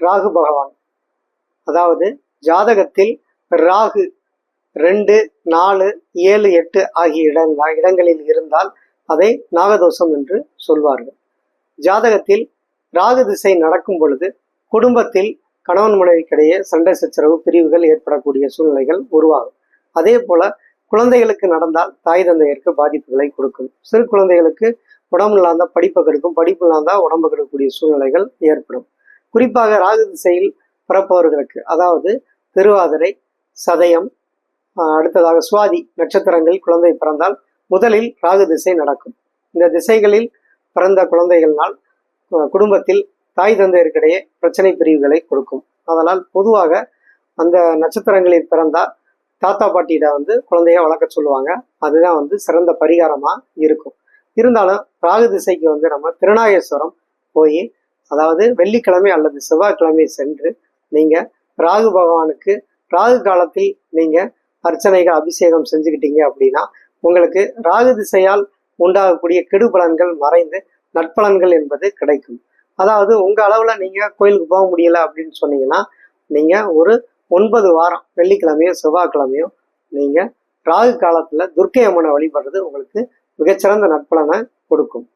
ராகு பகவான். அதாவது ஜாதகத்தில் ராகு ரெண்டு நாலு ஏழு எட்டு ஆகிய இடங்கள் இடங்களில் இருந்தால் அதை நாகதோஷம் என்று சொல்வார்கள். ஜாதகத்தில் ராகு திசை நடக்கும் பொழுது குடும்பத்தில் கணவன் மனைவிக்கிடையே சண்டை சச்சரவு பிரிவுகள் ஏற்படக்கூடிய சூழ்நிலைகள் உருவாகும். அதே போல குழந்தைகளுக்கு நடந்தால் தாய் தந்தையருக்கு பாதிப்புகளை கொடுக்கும். சிறு குழந்தைகளுக்கு உடம்பு இல்லாத படிப்பை கெடுக்கும் படிப்பு இல்லாத உடம்பு கெடுக்கக்கூடிய சூழ்நிலைகள் ஏற்படும். குறிப்பாக ராகு திசையில் பிறப்பவர்களுக்கு அதாவது திருவாதிரை சதயம் அடுத்ததாக சுவாதி நட்சத்திரங்கள் குழந்தை பிறந்தால் முதலில் ராகு திசை நடக்கும். இந்த திசைகளில் பிறந்த குழந்தைகள்னால் குடும்பத்தில் தாய் தந்தையருக்கிடையே பிரச்சனை பிரிவுகளை கொடுக்கும். அதனால் பொதுவாக அந்த நட்சத்திரங்களில் பிறந்தால் தாத்தா பாட்டியிட வந்து குழந்தைய வளர்க்க சொல்லுவாங்க. அதுதான் வந்து சிறந்த பரிகாரமாக இருக்கும். இருந்தாலும் ராகு திசைக்கு வந்து நம்ம திருநாகேஸ்வரம் போய் அதாவது வெள்ளிக்கிழமை அல்லது செவ்வாய்க்கிழமை சென்று நீங்கள் ராகு பகவானுக்கு ராகு காலத்தில் நீங்கள் அர்ச்சனைகள் அபிஷேகம் செஞ்சுக்கிட்டீங்க அப்படின்னா உங்களுக்கு ராகு திசையால் உண்டாகக்கூடிய கெடுபலன்கள் மறைந்து நட்பலன்கள் என்பது கிடைக்கும். அதாவது உங்கள் அளவில் நீங்கள் கோயிலுக்கு போக முடியல அப்படின்னு சொன்னீங்கன்னா நீங்கள் ஒரு ஒன்பது வாரம் வெள்ளிக்கிழமையோ செவ்வாய்க்கிழமையோ நீங்கள் ராகு காலத்தில் துர்க்கை அம்மனை வழிபடுறது உங்களுக்கு மிகச்சிறந்த நட்பலனை கொடுக்கும்.